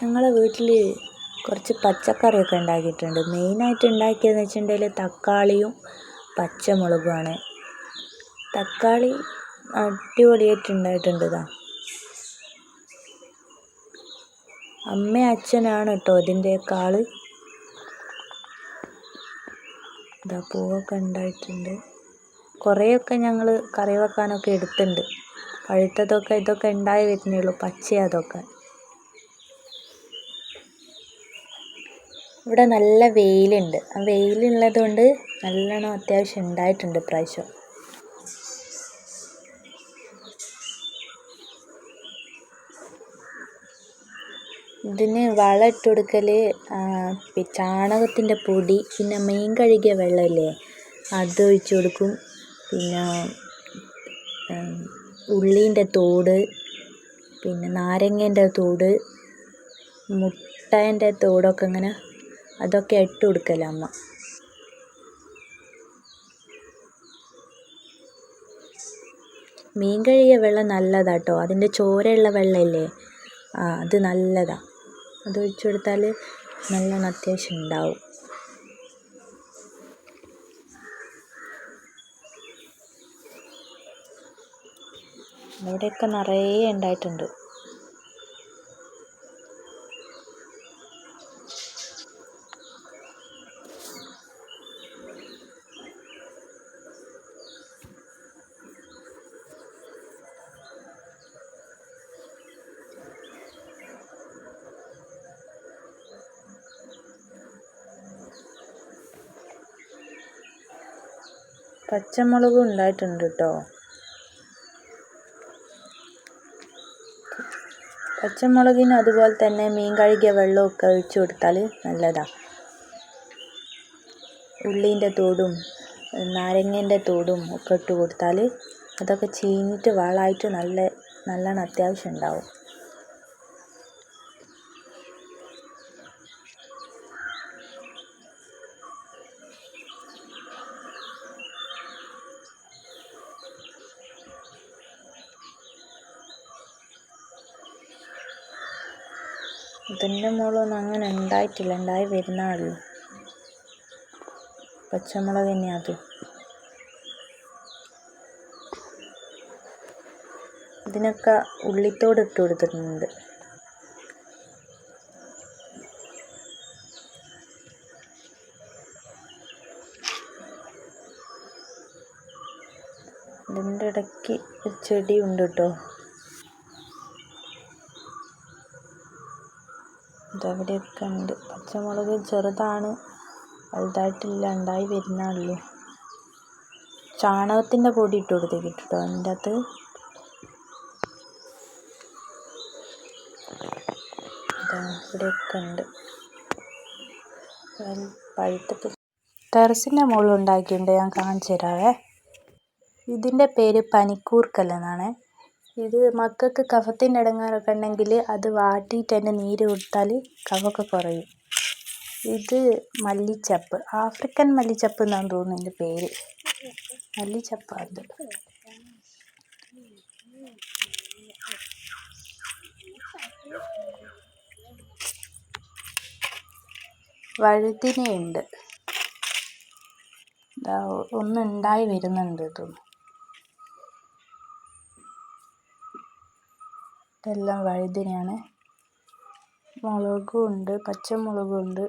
ഞങ്ങളെ വീട്ടിൽ കുറച്ച് പച്ചക്കറിയൊക്കെ ഉണ്ടാക്കിയിട്ടുണ്ട്. മെയിനായിട്ട് ഉണ്ടാക്കിയതെന്ന് വെച്ചിട്ടുണ്ടെങ്കിൽ തക്കാളിയും പച്ചമുളകുമാണ്. തക്കാളി അടിപൊളിയായിട്ട് ഉണ്ടായിട്ടുണ്ട് ഇതാ. അമ്മ അച്ഛനാണ് കേട്ടോ ഇതിന്റെയൊക്കെ ആൾ ഇതാ പൂവൊക്കെ ഉണ്ടായിട്ടുണ്ട്. കുറേയൊക്കെ ഞങ്ങൾ കറി വെക്കാനൊക്കെ എടുത്തിട്ടുണ്ട്. പഴുത്തതൊക്കെ ഇതൊക്കെ ഉണ്ടായി വരുന്നേ ഉള്ളൂ പച്ചയാണ് ഇവിടെ നല്ല വെയിലുണ്ട്. ആ വെയിലുള്ളത് കൊണ്ട് നല്ലോണം അത്യാവശ്യം ഉണ്ടായിട്ടുണ്ട് ഇപ്രാവശ്യം. ഇതിന് വളം ഇട്ട് കൊടുക്കൽ ചാണകത്തിന്റെ പൊടി പിന്നെ മീൻ കഴുകിയ വെള്ളമില്ലേ അത് ഒഴിച്ചു കൊടുക്കും. പിന്നെ ഉള്ളീന്റെ തോട് പിന്നെ നാരങ്ങേന്റെ തോട് മുട്ടേന്റെ തോടൊക്കെ ഇങ്ങനെ അതൊക്കെ ഇട്ട് കൊടുക്കൽ അമ്മ. മീൻ കഴിയ വെള്ളം നല്ലതാണ് കേട്ടോ അതിന്റെ ചോരയുള്ള വെള്ളമില്ലേ? ആ അത് നല്ലതാണ് അത് ഒഴിച്ചു കൊടുത്താൽ നല്ലോണം അത്യാവശ്യം ഉണ്ടാവും. ഇവിടെയൊക്കെ നിറയെ ഉണ്ടായിട്ടുണ്ട്. പച്ചമുളകും ഉണ്ടായിട്ടുണ്ട് കേട്ടോ. പച്ചമുളകിന് അതുപോലെ തന്നെ മീൻ കഴുകിയ വെള്ളമൊക്കെ ഒഴിച്ചു കൊടുത്താൽ നല്ലതാണ് ഉള്ളീന്റെ തോടും നാരങ്ങേന്റെ തോടും ഒക്കെ ഇട്ട് കൊടുത്താൽ അതൊക്കെ ചീഞ്ഞിട്ട് വളമായിട്ട് നല്ല നല്ലോണം അത്യാവശ്യം ഉണ്ടാവും. ഇതിന്റെ മുകളിലൊന്നും അങ്ങനെ ഉണ്ടായിട്ടില്ല. ഉണ്ടായി വരുന്ന ഉള്ളൂ. പച്ചമുളക് തന്നെ അത്. ഇതിനൊക്കെ ഉള്ളിത്തോട് ഇട്ട് കൊടുത്തിട്ടുണ്ട്. ഇതിന്റെ ഇടയ്ക്ക് ഒരു ചെടി കേട്ടോ ഇതവിടെയൊക്കെ ഉണ്ട്. പച്ചമുളക് ചെറുതാണ്. വലുതായിട്ടില്ല. ഉണ്ടായി വരുന്നേ ഉള്ളൂ. ചാണകത്തിന്റെ പൊടി ഇട്ട് കൊടുത്തേക്ക് കേട്ടോ അതിന്റെ ഇതാ ഇവിടെയൊക്കെ ഉണ്ട്. പഴുത്തിട്ട് ടെറസിന്റെ മുകളിൽ ഉണ്ടാക്കിയിട്ടുണ്ട്. ഞാൻ കാണിച്ചു തരാവേ. ഇതിന്റെ പേര് പനിക്കൂർക്കല്ലെന്നാണ് ഇത് മക്കൾക്ക് കഫത്തിന്റെ ഇടങ്ങാറൊക്കെ ഉണ്ടെങ്കിൽ അത് വാട്ടിയിട്ട് അതിന്റെ നീര് കൊടുത്താൽ കഫമൊക്കെ കുറയും. ഇത് മല്ലിച്ചപ്പ് ആഫ്രിക്കൻ മല്ലിച്ചപ്പ് എന്നാണ് തോന്നുന്നു ഇതിന്റെ പേര്. മല്ലിച്ചപ്പാണ് ഇത് വഴുതിനയുണ്ട്. ഇതാ ഒന്നുണ്ടായി വരുന്നുണ്ട് തോന്നുന്നു ഇതെല്ലാം വഴുതനയാണ്. മുളകും ഉണ്ട് പച്ചമുളകും ഉണ്ട്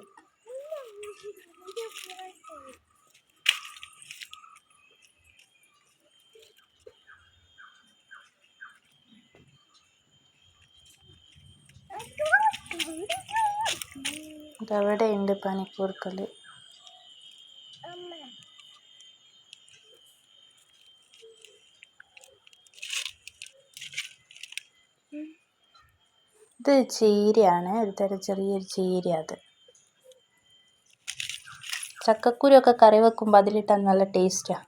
ഇതവിടെയുണ്ട് പനിക്കൂർക്കൽ ഇത് ചീരയാണ്. ഒരു തരം ചെറിയൊരു ചീര അത്. ചക്കക്കുരു ഒക്കെ കറി വെക്കുമ്പോൾ അതിലിട്ടാൽ നല്ല ടേസ്റ്റാണ്